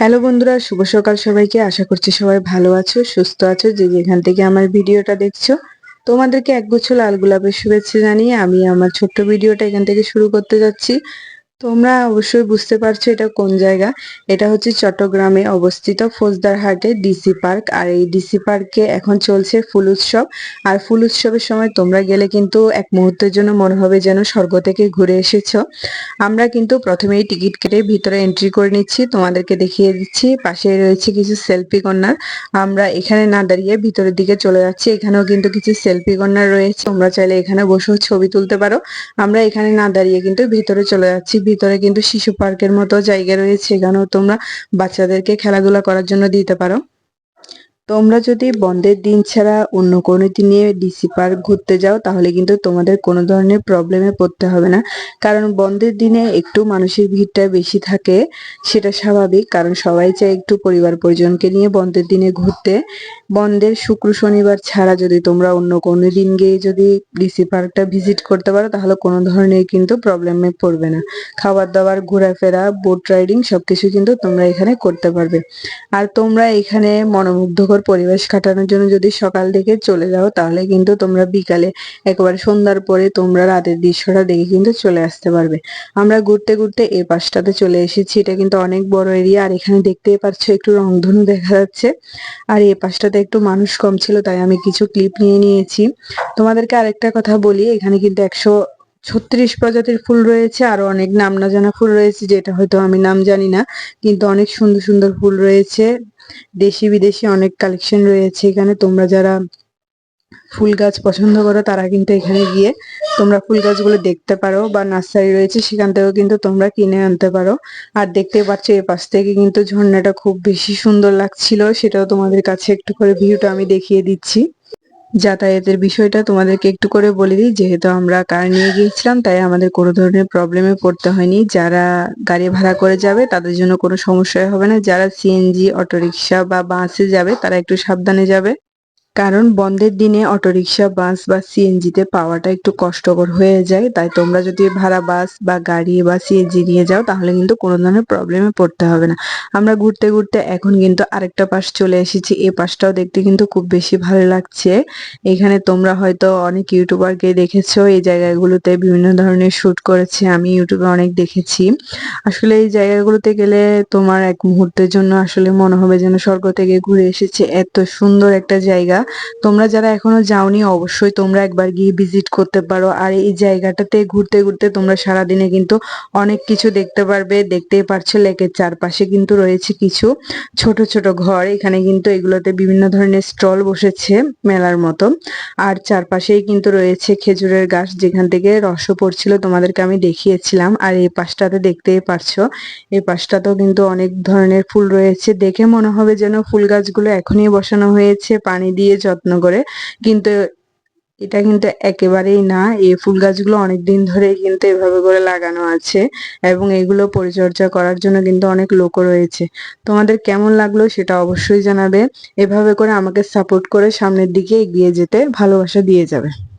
Hello বন্ধুরা, শুভ সকাল সবাইকে। আশা করছি সবাই ভালো আছো, সুস্থ আছো। যে যেখান থেকে আমার ভিডিওটা দেখছ, তোমাদেরকে একগুচ্ছ লাল গোলাপের শুভেচ্ছা জানিয়ে আমি আমার ছোট্ট ভিডিওটা এখান থেকে শুরু করতে যাচ্ছি। তোমরা অবশ্যই বুঝতে পারছ এটা কোন জায়গা। এটা হচ্ছে চট্টগ্রামে অবস্থিত ফৌজদারহাটে ডিসি পার্ক। আর এই ডিসি পার্কে এখন চলছে ফুল উৎসব। আর ফুল উৎসবের সময় তোমরা গেলে কিন্তু এক মুহূর্তের জন্য মনে হবে যেন স্বর্গ থেকে ঘুরে এসেছ। আমরা কিন্তু প্রথমেই টিকিট কেটে ভিতরে এন্ট্রি করে নিচ্ছি। তোমাদেরকে দেখিয়ে দিচ্ছি। পাশে রয়েছে কিছু সেলফি কর্নার। আমরা এখানে না দাঁড়িয়ে ভিতরের দিকে চলে যাচ্ছি। এখানেও কিন্তু কিছু সেলফি কর্নার রয়েছে। তোমরা চাইলে এখানে বসেও ছবি তুলতে পারো। আমরা এখানে না দাঁড়িয়ে কিন্তু ভিতরে চলে যাচ্ছি। ভিতরে কিন্তু শিশু পার্কের মতো জায়গা রয়েছে। এখানেও তোমরা বাচ্চাদেরকে খেলাধুলা করার জন্য দিতে পারো। তোমরা যদি বন্ধের দিন ছাড়া অন্য কোনো দিনে ডিসি পার্ক ঘুরতে যাও, তাহলে কিন্তু তোমাদের কোনো ধরনের প্রবলেমে পড়তে হবে না। কারণ বন্ধের দিনে একটু মানুষের ভিড়টা বেশি থাকে, সেটা স্বাভাবিক। কারণ সবাই চায় একটু পরিবার পরিজনকে নিয়ে বন্ধের দিনে ঘুরতে। বন্ধের শুক্র, শনিবার ছাড়া যদি তোমরা অন্য কোনো দিন গিয়ে যদি ডিসি পার্কটা ভিজিট করতে পারো, তাহলে কোনো ধরনের কিন্তু প্রবলেমে পড়বে না। খাবার দাবার ঘোরাফেরা বোট রাইডিং সবকিছু কিন্তু তোমরা এখানে করতে পারবে। আর তোমরা এখানে মনোমুগ্ধকর পরিবেশ কাটানোর জন্য যদি সকাল থেকে চলে যাও, তাহলে কিন্তু তোমরা বিকালে একবার সন্ধ্যার পরে তোমরা রাতের দৃশ্যটা দেখে কিন্তু চলে আসতে পারবে। আমরা ঘুরতে ঘুরতে এ পাশটাতে চলে এসেছি। এটা কিন্তু অনেক বড় এরিয়া আর এখানে দেখতেই পাচ্ছ একটু রংধনু দেখা যাচ্ছে। আর এ পাশটাতে একটু মানুষ কম ছিল, তাই আমি কিছু ক্লিপ নিয়ে নিয়েছি। তোমাদেরকে আরেকটা কথা বলি, এখানে কিন্তু একশো ছত্রিশ প্রজাতির ফুল রয়েছে, আরও অনেক নাম না জানা ফুল রয়েছে, যেটা হয়তো আমি নাম জানি না, কিন্তু অনেক সুন্দর সুন্দর ফুল রয়েছে। দেশি বিদেশি অনেক কালেকশন রয়েছে এখানে, তোমরা যারা ফুল গাছ পছন্দ করো তারা কিন্তু এখানে গিয়ে তোমরা ফুল গাছগুলো দেখতে পারো বা নার্সারি রয়েছে সেখান থেকেও কিন্তু তোমরা কিনে আনতে পারো। আর দেখতে পাচ্ছ এ পাশ থেকে কিন্তু ঝর্ণাটা খুব বেশি সুন্দর লাগছিল, সেটাও তোমাদের কাছে একটু করে ভিউটা আমি দেখিয়ে দিচ্ছি। যাতায়াতের বিষয়টা তোমাদেরকে একটু করে বলে দিই। যেহেতু আমরা কার নিয়ে গিয়েছিলাম, তাই আমাদের কোনো ধরনের প্রবলেমে পড়তে হয়নি। যারা গাড়ি ভাড়া করে যাবে, তাদের জন্য কোনো সমস্যা হবে না। যারা সিএনজি অটোরিকশা বা বাসে যাবে, তারা একটু সাবধানে যাবে। কারণ বন্ধের দিনে অটোরিকশা, বাস বা সিএনজিতে পাওয়াটা একটু কষ্টকর হয়ে যায়। তাই তোমরা যদি ভাড়া বাস বা গাড়ি বা সিএনজি নিয়ে যাও, তাহলে কিন্তু কোনো ধরনের প্রবলেমে পড়তে হবে না। আমরা ঘুরতে ঘুরতে এখন কিন্তু আরেকটা পাশ চলে এসেছি। এই পাশটাও দেখতে কিন্তু খুব বেশি ভালো লাগছে। এখানে তোমরা হয়তো অনেক ইউটিউবারকে দেখেছ। এই জায়গাগুলোতে বিভিন্ন ধরনের শ্যুট করেছে। আমি ইউটিউবে অনেক দেখেছি। আসলে এই জায়গাগুলোতে গেলে তোমার এক মুহূর্তের জন্য আসলে মনে হবে যেন স্বর্গ থেকে ঘুরে এসেছে। এত সুন্দর একটা জায়গা। তোমরা যারা এখনও যাওনি, অবশ্যই তোমরা একবার গিয়ে ভিজিট করতে পারো। আর এই জায়গাটাতে ঘুরতে ঘুরতে তোমরা সারাদিনে কিন্তু অনেক কিছু দেখতে পারবে। দেখতেই পারছ লেকের চারপাশে কিন্তু রয়েছে কিছু ছোট ছোট ঘর। এখানে কিন্তু এগুলোতে বিভিন্ন ধরনের স্টল বসেছে মেলার মতো। আর চারপাশেই কিন্তু রয়েছে খেজুরের গাছ। যেখান থেকে রস পড়ছিল, তোমাদেরকে আমি দেখিয়েছিলাম। আর এই পাশটাতে দেখতেই পারছ, এই পাশটাতেও কিন্তু অনেক ধরনের ফুল রয়েছে। দেখে মনে হবে যেন ফুল গাছগুলো এখনই বসানো হয়েছে, পানি দিয়ে যত্ন করে। কিন্তু এটা কিন্তু একেবারেই না। এই ফুল গাছগুলো অনেক দিন ধরে কিন্তু এভাবে করে লাগানো আছে এবং এগুলো পরিচর্যা করার জন্য কিন্তু অনেক লোকও রয়েছে। তোমাদের কেমন লাগল সেটা অবশ্যই জানাবে। এভাবে করে আমাকে সাপোর্ট করে সামনের দিকে এগিয়ে যেতে ভালোবাসা দিয়ে যাবে।